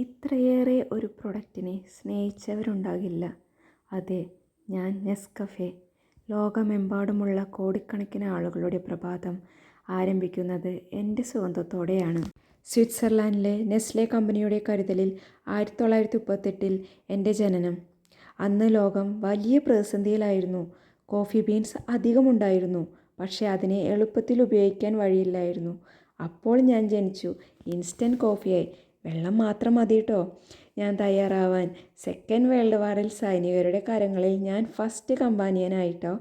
ഇത്രയേറെ ഒരു പ്രൊഡക്റ്റിനെ സ്നേഹിച്ചവരുണ്ടാകില്ല. അതെ ഞാൻ നെസ്കഫെ ലോകമെമ്പാടുമുള്ള കോടിക്കണക്കിന് ആളുകളുടെ പ്രഭാതം ആരംഭിക്കുന്നത് എന്റെ സുഗന്ധത്തോടെയാണ്. സ്വിറ്റ്സർലാൻഡിലെ നെസ്ലെ കമ്പനിയുടെ കരുതലിൽ ആയിരത്തി തൊള്ളായിരത്തി മുപ്പത്തെട്ടിൽ എന്റെ ജനനം. അന്ന് ലോകം വലിയ പ്രതിസന്ധിയിലായിരുന്നു. കോഫി ബീൻസ് അധികമുണ്ടായിരുന്നു പക്ഷേ അതിനെ എളുപ്പത്തിൽ ഉപയോഗിക്കാൻ വഴിയില്ലായിരുന്നു. അപ്പോൾ ഞാൻ ജനിച്ചു. ഇൻസ്റ്റന്റ് കോഫിയായി വെള്ളം മാത്രം മതി കേട്ടോ ഞാൻ തയ്യാറാവാൻ സെക്കൻഡ് വേൾഡ് വാറിൽ സൈനികരുടെ കരങ്ങളിൽ ഞാൻ ഫസ്റ്റ് കമ്പാനിയനായിട്ടോ.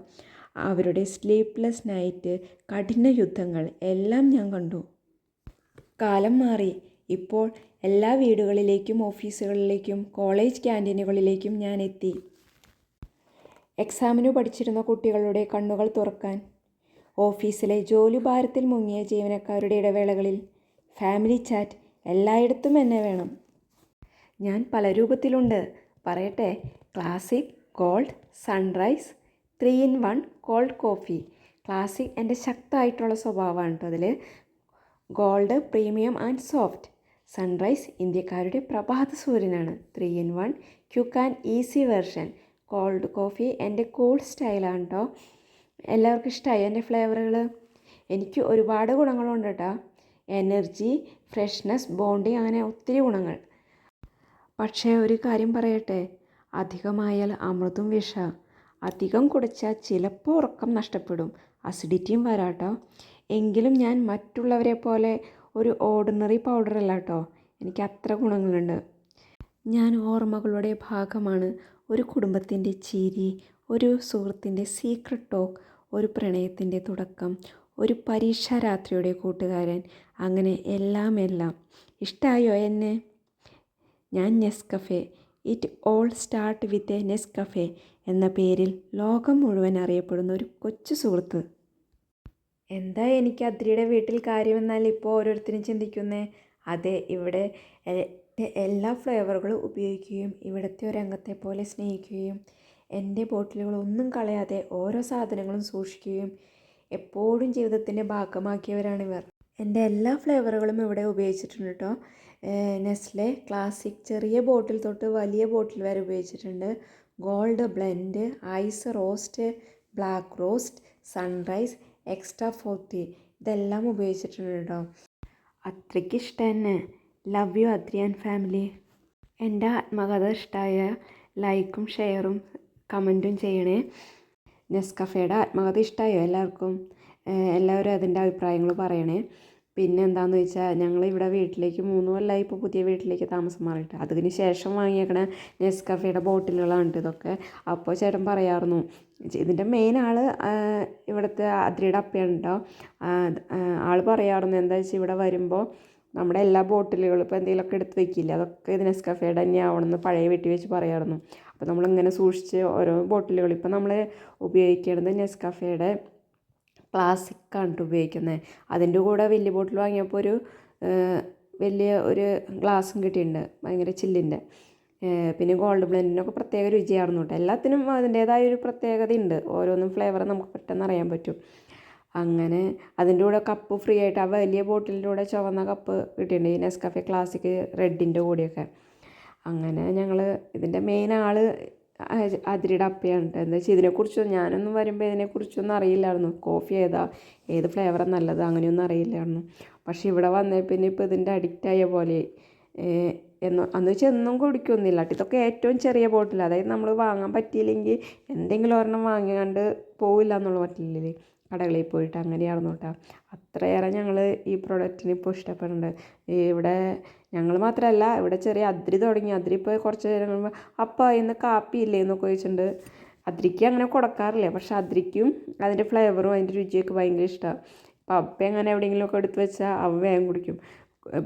അവരുടെ സ്ലീപ്ലെസ് നൈറ്റ് കഠിന യുദ്ധങ്ങൾ എല്ലാം ഞാൻ കണ്ടു. കാലം മാറി. ഇപ്പോൾ എല്ലാ വീടുകളിലേക്കും ഓഫീസുകളിലേക്കും കോളേജ് ക്യാന്റീനുകളിലേക്കും ഞാൻ എത്തി. എക്സാമിനു പഠിച്ചിരുന്ന കുട്ടികളുടെ കണ്ണുകൾ തുറക്കാൻ. ഓഫീസിലെ ജോലി ഭാരത്തിൽ മുങ്ങിയ ജീവനക്കാരുടെ ഇടവേളകളിൽ. ഫാമിലി ചാറ്റ് എല്ലായിടത്തും എന്നെ വേണം. ഞാൻ പല രൂപത്തിലുണ്ട്. പറയട്ടെ? Classic gold sunrise three in one cold coffee. Classic എന്റെ ശക്തമായിട്ടുള്ള സ്വഭാവമാണ് അതിൽ gold premium and soft. Sunrise ഇന്ത്യക്കാരുടെ പ്രഭാത സൂര്യനാണ്. Three in one quick and easy version. Cold coffee എന്റെ കൂൾ സ്റ്റൈലാണ് കേട്ടോ. എല്ലാവർക്കും ഇഷ്ടമായി എന്റെ ഫ്ലേവറുകൾ എനിക്ക് ഒരുപാട് ഗുണങ്ങളുണ്ട് കേട്ടോ. എനർജി ഫ്രഷ്നെസ് ബോണ്ടിങ് അങ്ങനെ ഒത്തിരി ഗുണങ്ങൾ. പക്ഷേ ഒരു കാര്യം പറയട്ടെ അധികമായാൽ അമൃതും വിഷ അധികം കുടിച്ചാൽ ചിലപ്പോൾ ഉറക്കം നഷ്ടപ്പെടും അസിഡിറ്റിയും വരാട്ടോ എങ്കിലും ഞാൻ മറ്റുള്ളവരെ പോലെ ഒരു ഓർഡിനറി പൗഡർ അല്ല കേട്ടോ എനിക്ക് അത്ര ഗുണങ്ങളുണ്ട്. ഞാൻ ഓർമ്മകളുടെ ഭാഗമാണ് ഒരു കുടുംബത്തിന്റെ ചിരി ഒരു സുഹൃത്തിന്റെ സീക്രട്ട് ടോക്ക് ഒരു പ്രണയത്തിന്റെ തുടക്കം ഒരു പരീക്ഷാ രാത്രിയുടെ കൂട്ടുകാരൻ. അങ്ങനെ എല്ലാം എല്ലാം. ഇഷ്ടമായോ എന്നെ? ഞാൻ Nescafe. It all start with a Nescafe എന്ന പേരിൽ ലോകം മുഴുവൻ അറിയപ്പെടുന്ന ഒരു കൊച്ചു സുഹൃത്ത്. എന്താ എനിക്ക് അദ്രിയുടെ വീട്ടിൽ കാര്യമെന്നാൽ ഇപ്പോൾ ഓരോരുത്തരും ചിന്തിക്കുന്നേ? അതെ ഇവിടെ എല്ലാ ഫ്ലേവറുകളും ഉപയോഗിക്കുകയും ഇവിടുത്തെ ഒരു അംഗത്തെ പോലെ സ്നേഹിക്കുകയും എന്റെ ബോട്ടിലുകളൊന്നും കളയാതെ ഓരോ സാധനങ്ങളും സൂക്ഷിക്കുകയും എപ്പോഴും ജീവിതത്തിന്റെ ഭാഗമാക്കിയവരാണിവർ എന്റെ എല്ലാ ഫ്ലേവറുകളും ഇവിടെ ഉപയോഗിച്ചിട്ടുണ്ട് കേട്ടോ നെസ്ലെ ക്ലാസിക് ചെറിയ ബോട്ടിൽ തൊട്ട് വലിയ ബോട്ടിൽ വരെ ഉപയോഗിച്ചിട്ടുണ്ട്. Gold blend ice roast black roast sunrise extra forty ഇതെല്ലാം ഉപയോഗിച്ചിട്ടുണ്ട് കേട്ടോ അത്രയ്ക്ക് ഇഷ്ടം തന്നെ ലവ് യു അദ്രിയാൻ ഫാമിലി എന്റെ ആത്മകഥ ഇഷ്ടമായ ലൈക്കും ഷെയറും കമന്റും ചെയ്യണേ. നെസ്കഫയുടെ ആത്മകഥ ഇഷ്ടമായോ എല്ലാവർക്കും? എല്ലാവരും അതിന്റെ അഭിപ്രായങ്ങൾ പറയണേ. പിന്നെ എന്താണെന്ന് വെച്ചാൽ ഞങ്ങൾ ഇവിടെ വീട്ടിലേക്ക് മൂന്ന് കൊല്ലമായി ഇപ്പോൾ പുതിയ വീട്ടിലേക്ക് താമസം മാറിയിട്ട്. അതിന് ശേഷം വാങ്ങിയേക്കണ നെസ്കഫയുടെ ബോട്ടിലുകളാണ് ഇതൊക്കെ. അപ്പോൾ ചേട്ടൻ പറയായിരുന്നു ഇതിന്റെ മെയിൻ ആൾ ഇവിടുത്തെ അതിരിയുടെ അപ്പയാണ് കേട്ടോ ആൾ പറയാറുന്നു എന്താ വെച്ചാൽ ഇവിടെ വരുമ്പോൾ നമ്മുടെ എല്ലാ ബോട്ടിലുകളും ഇപ്പോൾ എന്തെങ്കിലുമൊക്കെ എടുത്ത് വെക്കില്ല? അതൊക്കെ ഇത് നെസ്കഫയുടെ തന്നെ ആവണമെന്ന് പഴയ വീട്ടിൽ വെച്ച് പറയായിരുന്നു അപ്പോൾ നമ്മളിങ്ങനെ സൂക്ഷിച്ച് ഓരോ ബോട്ടിലുകൾ ഇപ്പോൾ നമ്മൾ ഉപയോഗിക്കുന്നത് നെസ്കഫേയുടെ ക്ലാസിക്കാണ് ഉപയോഗിക്കുന്നത് അതിന്റെ കൂടെ വലിയ ബോട്ടിൽ വാങ്ങിയപ്പോൾ ഒരു വലിയ ഒരു ഗ്ലാസും കിട്ടിയിട്ടുണ്ട്. ഭയങ്കര ചില്ലിന്റെ പിന്നെ ഗോൾഡ് ബ്ലെൻഡിനൊക്കെ പ്രത്യേക രുചിയായിരുന്നു കേട്ടോ എല്ലാത്തിനും അതിന്റേതായ ഒരു പ്രത്യേകത ഉണ്ട് ഓരോന്നും ഫ്ലേവർ നമുക്ക് പെട്ടെന്ന് അറിയാൻ പറ്റും. അങ്ങനെ അതിന്റെ കൂടെ കപ്പ് ഫ്രീ ആയിട്ട് ആ വലിയ ബോട്ടിലിന്റെ കൂടെ ചുവന്ന കപ്പ് കിട്ടിയിട്ടുണ്ട്. ഈ നെസ്കഫെ ക്ലാസിക് റെഡിന്റെ കൂടെയൊക്കെ. അങ്ങനെ ഞങ്ങൾ ഇതിന്റെ മെയിൻ ആൾ അതിരിയുടെ അപ്പയാണ് കേട്ടോ എന്താ വെച്ചാൽ ഇതിനെക്കുറിച്ചൊന്നും ഞാനൊന്നും വരുമ്പോൾ ഇതിനെക്കുറിച്ചൊന്നും അറിയില്ലായിരുന്നു. കോഫി ഏതാ? ഏത് ഫ്ലേവറാണ് നല്ലത്? അങ്ങനെയൊന്നും അറിയില്ലായിരുന്നു. പക്ഷേ ഇവിടെ വന്നേ പിന്നെ ഇപ്പോൾ ഇതിന്റെ അഡിക്റ്റായ പോലെ എന്ന് അന്ന് വെച്ചാൽ എന്നും കുടിക്കൊന്നുമില്ല ഇതൊക്കെ ഏറ്റവും ചെറിയ ബോട്ടിൽ അതായത് നമ്മൾ വാങ്ങാൻ പറ്റിയില്ലെങ്കിൽ എന്തെങ്കിലും ഒരെണ്ണം വാങ്ങിയാണ്ട് പോവില്ല എന്നുള്ള പറ്റില്ലേ കടകളിൽ പോയിട്ട് അങ്ങനെയായിരുന്നു കേട്ടോ. അത്രയേറെ ഞങ്ങൾ ഈ പ്രൊഡക്റ്റിന് ഇപ്പോൾ ഇഷ്ടപ്പെടുന്നുണ്ട്. ഇവിടെ ഞങ്ങൾ മാത്രമല്ല ഇവിടെ ചെറിയ അദ്രി തുടങ്ങി. അദ്രി ഇപ്പോൾ കുറച്ച് നേരം അപ്പോൾ അപ്പ ഇന്ന് കാപ്പി ഇല്ലേ? എന്നൊക്കെ ചോദിച്ചിട്ടുണ്ട്. അദ്രിക്ക് അങ്ങനെ കൊടുക്കാറില്ല. പക്ഷെ അദ്രിക്കും അതിന്റെ ഫ്ലേവറും അതിന്റെ രുചിയൊക്കെ ഭയങ്കര ഇഷ്ടമാണ് അപ്പോൾ അപ്പ എങ്ങനെ എവിടെയെങ്കിലുമൊക്കെ എടുത്ത് വെച്ചാൽ അവ വേഗം കുടിക്കും.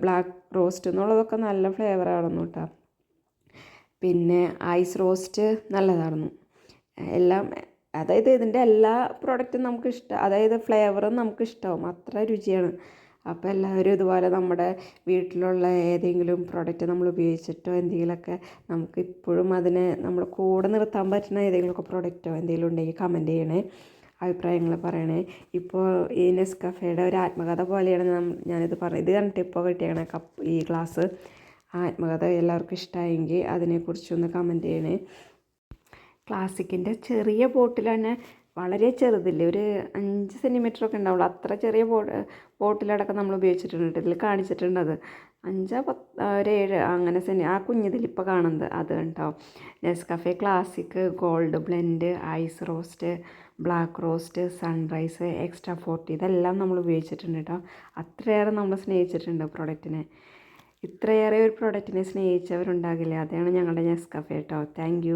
ബ്ലാക്ക് റോസ്റ്റ് എന്നുള്ളതൊക്കെ നല്ല ഫ്ലേവറാണെന്ന് കേട്ടോ. പിന്നെ ഐസ് റോസ്റ്റ് നല്ലതായിരുന്നു എല്ലാം അതായത് ഇതിന്റെ എല്ലാ പ്രോഡക്റ്റും നമുക്ക് ഇഷ്ടം അതായത് ഫ്ലേവറും നമുക്ക് ഇഷ്ടമാവും അത്ര രുചിയാണ്. അപ്പോൾ എല്ലാവരും ഇതുപോലെ നമ്മുടെ വീട്ടിലുള്ള ഏതെങ്കിലും പ്രോഡക്റ്റ് നമ്മൾ ഉപയോഗിച്ചിട്ടോ എന്തെങ്കിലുമൊക്കെ നമുക്ക് ഇപ്പോഴും അതിനെ നമ്മൾ കൂടെ നിർത്താൻ പറ്റുന്ന ഏതെങ്കിലുമൊക്കെ പ്രോഡക്റ്റോ എന്തെങ്കിലും ഉണ്ടെങ്കിൽ കമന്റ് ചെയ്യണേ. അഭിപ്രായങ്ങൾ പറയണേ. ഇപ്പോൾ ഈ നെസ്കഫയുടെ ഒരു ആത്മകഥ പോലെയാണ് ഞാനിത് പറഞ്ഞത് ഇത് കണ്ടിട്ട് ഇപ്പോൾ കിട്ടിയാണ് കപ്പ് ഈ ഗ്ലാസ് ആത്മകഥ എല്ലാവർക്കും ഇഷ്ടമായെങ്കിൽ അതിനെക്കുറിച്ചൊന്ന് കമന്റ് ചെയ്യണേ. ക്ലാസിക്കിന്റെ ചെറിയ ബോട്ടിൽ തന്നെ വളരെ ചെറുതില്ലേ? ഒരു അഞ്ച് സെന്റിമീറ്റർ ഒക്കെ ഉണ്ടാവുള്ളൂ. അത്ര ചെറിയ ബോ ബോട്ടിലടക്കം നമ്മൾ ഉപയോഗിച്ചിട്ടുണ്ട്. ഇതിൽ കാണിച്ചിട്ടുണ്ട് അത് അഞ്ചോ പത്ത് ഒരു ഏഴ് അങ്ങനെ സെന്റി ആ കുഞ്ഞിതിൽ ഇപ്പോൾ കാണുന്നത് അത് ഉണ്ടാവും Nescafe classic gold blend ice roast black roast sunrise extra forty ഇതെല്ലാം നമ്മൾ ഉപയോഗിച്ചിട്ടുണ്ട് കേട്ടോ. അത്രയേറെ നമ്മൾ സ്നേഹിച്ചിട്ടുണ്ട് പ്രൊഡക്റ്റിനെ. ഇത്രയേറെ ഒരു പ്രൊഡക്റ്റിനെ സ്നേഹിച്ചവരുണ്ടാകില്ല? അതാണ് ഞങ്ങളുടെ നെസ്കഫെ കേട്ടോ. താങ്ക്